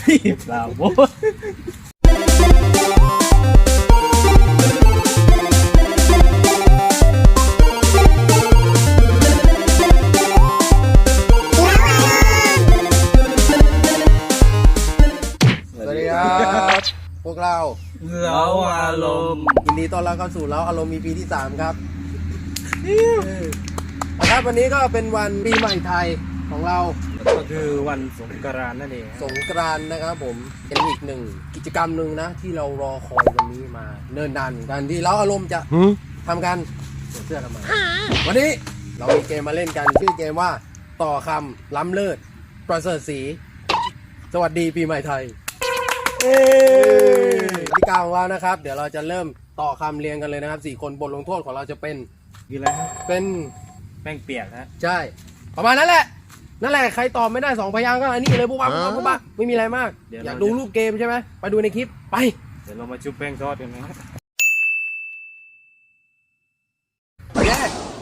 พี่ ยินดีต้อนรับเข้าสู่เราอารมณ์มีปีที่ 3 ครับนะครับวันนี้ก็เป็นวันปีใหม่ไทยของเรา ก็คือวันสงกรานต์นั่นเองสงกรานต์นะครับผมเป็นอีกหนึ่งกิจกรรมหนึ่งนะ ที่เรารอคอยวันนี้มาเนิ่นนานเหมือนกันที่เราอารมณ์จะทำกันเปลี่ยนเสื้อทำไมวันนี้เรามีเกมมาเล่นกันชื่อเกมว่าต่อคำล้ำเลิศประเสริฐสีสวัสดีปีใหม่ไทย เอ้กติกาของเรานะครับ เดี๋ยวเราจะเริ่มต่อคำเรียงกันเลยนะครับสี่คนบทลงโทษของเราจะเป็นคืออะไรฮะเป็นแป้งเปียกฮะใช่ประมาณนั้นแหละ นั่นแหละใครตอบไม่ได้สองพยางค์ก็อันนี้เลยปุ๊บปั๊บปุ๊บปั๊บปุ๊บปั๊บไม่มีอะไรมาก อยากดูรูปเกมใช่ไหมไปดูในคลิปไป เดี๋ยวเรามาชุบแป้งทอดกันนะโอเค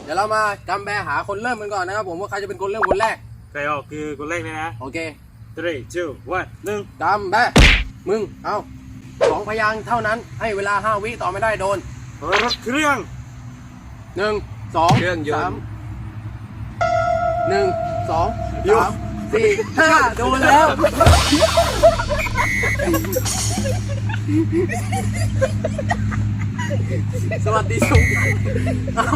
เดี๋ยวเรามากำแบหาคนเริ่มกันก่อนนะครับผมว่าใครจะเป็นคนเริ่มคนแรก ใครออกคือคนแรกเลยนะ โอเค three two one หนึ่งกำแบ มึง เอาสองพยางค์เท่านั้น ให้เวลาห้าวิต่อไม่ได้โดน รถเครื่อง หนึ่งสองเครื่องยนต์ สามหนึ่งสองสามสี่ห้าโดนแล้ว สวัสดีสุขเอ้า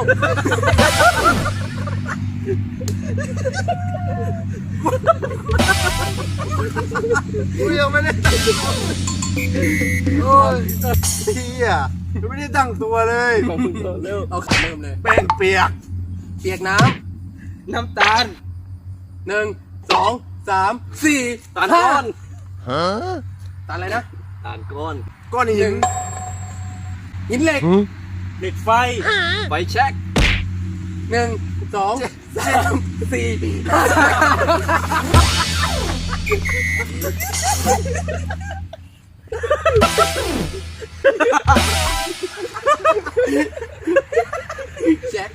กูยังไม่ได้ตั้งตัวโอ้ยเฮียยังไม่ได้ตั้งตัวเลยเร็วเอาขาเริ่มเลย แป้งเปียก เปียกน้น้ำตาลำหนึ่งสองสามสี่ตาลก้อนห้าตาลอะไรนะตาลก้อนก้อนหินหินเหล็กเหล็กไฟไฟแช็กหนึ่งสองสามสี่ห้า แจ็ค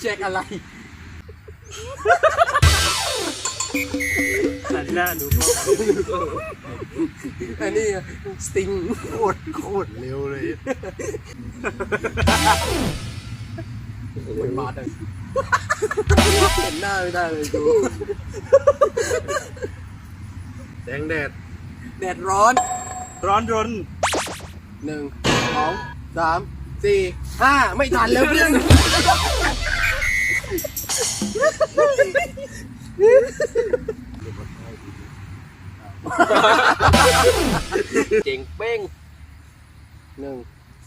แจ็คอะไรหันหน้าดูอันนี้สติงโคตรโคตรเร็วเลยมันมาดังเห็นหน้าไม่ได้เลยดูแส งแดด แดดร้อน ร้อนรนหนึ่งสองสามสี่ห้าไม่ทันแล้วเพื่อนเจ๋งเป้งหนึ่ง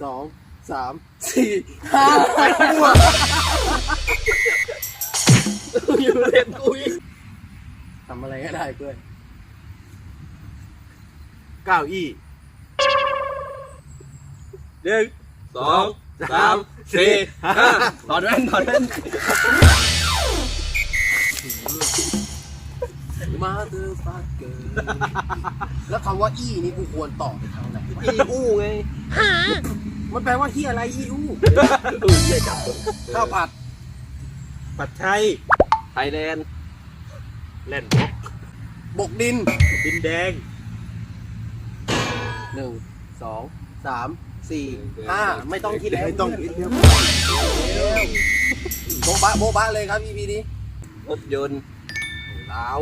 สองสามสี่ห้าไปทั่วอยู่เล่นกูอีกทำอะไรก็ได้เพื่อน เก้าอี้หนึ่งสองสามสี่ห้าถอดแว่นถอดแว่นมาเธอฟาเกินแล้วคำว่าอี้นี่กูควรตอบไปทางไหนวะอีอู้ไงมันแปลว่าเฮียอะไรอี้อู้อู้เหี้ยจับข้าวผัดปัดไทยไทยแลนด์แล่นบล็อกบกดินดินแดง หนึ่งสองสามสี่ห้าไม่ต้องคิดแล้วไม่ต้องคิดเยอะโบ๊ะบะโบ๊ะบะเลยครับ EP นี้รถยนต์ลาว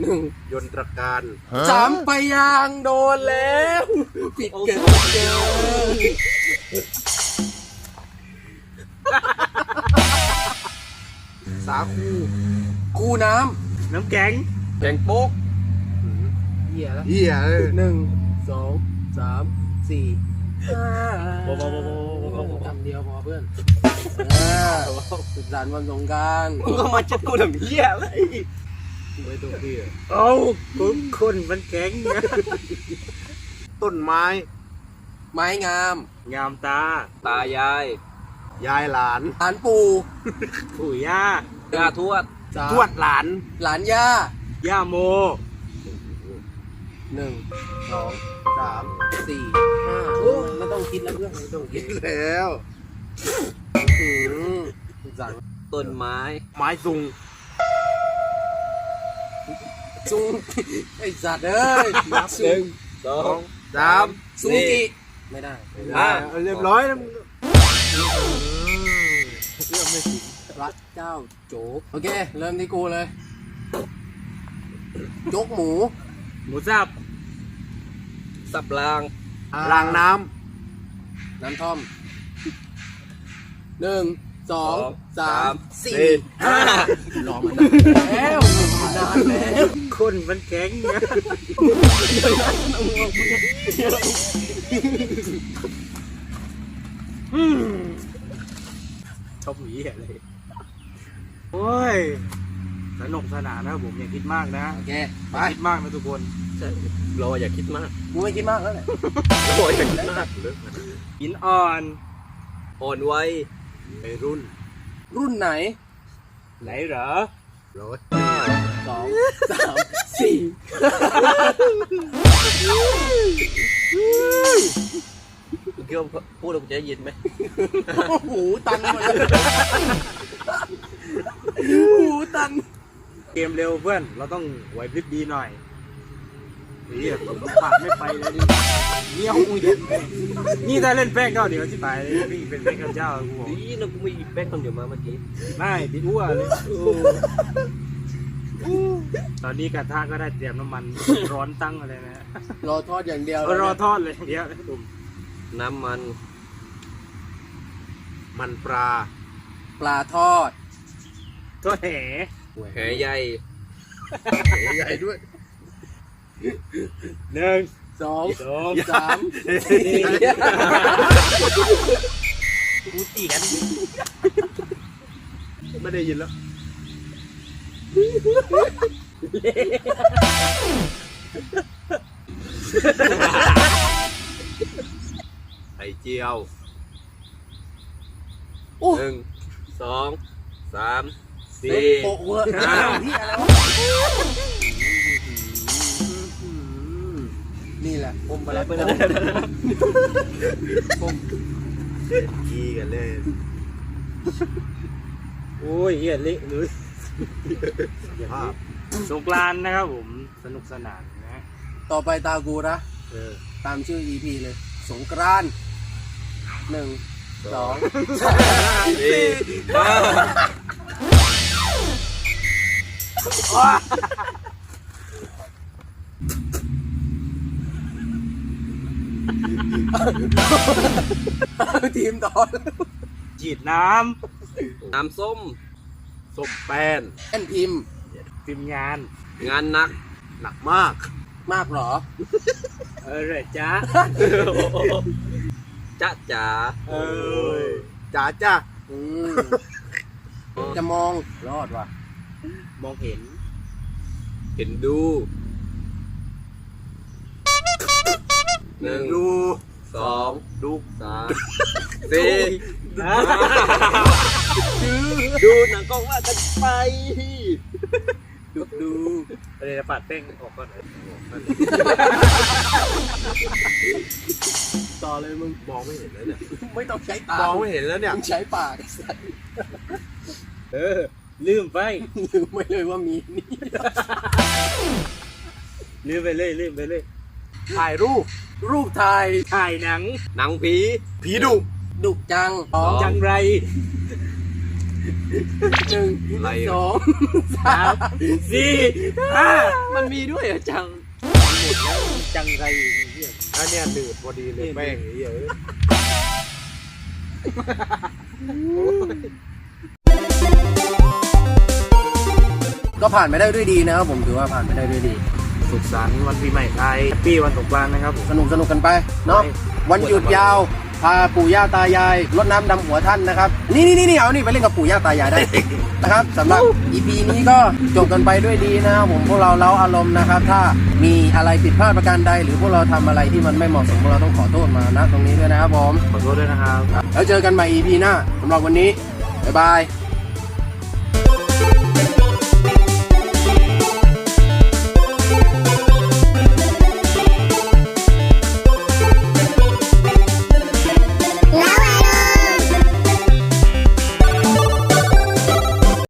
หนึ่งยนตรการสามพยางค์โดนแล้ว ผิดเกินเกินสาคู คูน้น้ำแข็งแกงโป๊กำเหี้ยแล้วเหี้ยเออหนึ่งสองสามสี่ห้าโบ๊ะโบ๊ะโบ๊ะโบ๊ะโบ๊ะโบ๊ะคำเดียวพอเพื่อนอ่าสุดสันต์วันสงกรารกูก็มาเช็ดกูทำเหี้ยอะไรไว้ตัวพี่เอ้าคุณคนมันแข็งนะต้นไม้ ไม้งามงามตา ตายายยายหลานหลานปู่ปู่ย่าย่าทวด สามทวดหลาน หลานย่า ย่าโม หนึ่งสองสามสี่ห้าโอ้มันต้องคิดแล้วเพื่อนต้องคิดแล้วอืมสั่งต้นไม้ ไม้ซุงซุงไอสัตว์เอ้ยหนึ่งสองสามซุงสี่กิไม่ได้ห้าเรียบร้อยแล้วพระเจ้าโจ๊กโอเค เริ่มที่กูเลย โจ๊กหมู หมูสับ สับรางรางน้น้ำท่อมหนึ่งสองสามสี่ห้ารอมานานแล้วมานานแล้วำคนมันแข็งนะชอบหมีอะไรโอ้ยส นุกสนานนะครับผมอย่าคิดมากนะโอเคไปอย่าคิดมากนะทุกคนใช่เราอย่าคิดมากกูไม่คิดมากแล้วแหละเราอย่าคิดมากเลยหินอ่อนอ่อนไวไปรุ่นรุ่นไหนไหนเหรอรถสองสามสี่คุณคิดว่าพูดแล้วคุณจะได้ยินไหมโอ้โหตันหมดเลยโอ้โหตัน เก มเร็วเพื่อน เราต้องไหวพริบดีหน่อยเฮียผมผ่านไม่ไปเลยดินี่ห้องเย็นนี่ถ้าเล่นแป้งก็เดี๋ยวที่ไปเลยนี่เป็นแป้งข้าวเจ้ากูบอกดีนะกูไม่หยิบแป้งคนเดียวมาเมื่อกี้ไม่ติดอ้วนเลยตอนนี้กระทะก็ได้เตรียมน้ำมันร้อนตั้งอะไรนะรอทอดอย่างเดียวเอารอทอดเลยเดี๋ยวตุ่มน้ำมัน มันปลา ปลาทอดทอดแห แหใหญ่ใหญ่ด้วยหนึ่งสองสองสามสี่กูเตียนไม่ได้ยินแล้วไข่เจียวโอ้หนึ่งสองสาม สี่สี่โอ้โหห้าที่อะไรวะนี่แหละอมไปแล้วกีกันเลยโอ้ยเฮียเละเลยสงกรานต์นะครับผมสนุกสนานนะต่อไปตากูนะเออตามชื่อ EP เลย สงกรานต์หนึ่งสองสี่ห้า ทีมต่อจีดน้น้ำส้มำส้มแป้นแอนพิมพ์ทีมงาน งานหนัก หนักมาก มากเหรอ เออเลยจ้าจ๊ะจ๋าเออจ้าจ้าอืมจะมอง รอดว่ะ มองเห็น เห็นดูหนึ่งดูสองดูสามสี่นะดูหนังก็ว่ากันไป ดูดูเดี๋ยวปัดแป้งออกก่อนต่อเลยมึงมองไม่เห็นแล้วเนี่ย ไม่ต้องใช้ตามองไม่เห็นแล้วเนี่ยมึงใช้ปากไอ้สัสเออ ลืมไป ลืมไม่เลยว่ามีนี่ ลืมไปเลยลืมไปเลย ถ่ายรูป รูปถ่ายถ่ายหนัง หนังผี ผีดุ ดุจังสองจังไรหนึ่งอะไรสองสามสี่ห้ามันมีด้วยเหรอจังจังไรเหี้ย อันเนี้ยหนืดพอดีเลยแป้งเย ก็ผ่านไปได้ด้วยดีนะครับผมถือว่าผ่านไปได้ด้วยดี สุขสันต์วันปีใหม่ไทยแฮปปี้วันสงกรานต์นะครับผม สนุกสนุกกันไปเนาะไป วันหยุดยาวพาปู่ย่าตายายรดน้ำดำหัวท่านนะครับนี่นี่นี่เอานี่ไปเล่นกับปู่ย่าตายายได้ นะครับสำหรับ EP นี้ก็จบกันไปด้วยดีนะครับผมพวกเราเล้าอารมณ์นะครับ ถ้ามีอะไรผิดพลาดประการใด หรือพวกเราทำอะไรที่มันไม่เหมาะสมพวกเราต้องขอโทษมานะตรงนี้ด้วยนะครับผม ขอโทษด้วยนะครับ แล้วเจอกันใหม่ EP หน้าสำหรับวันนี้บ๊ายบาย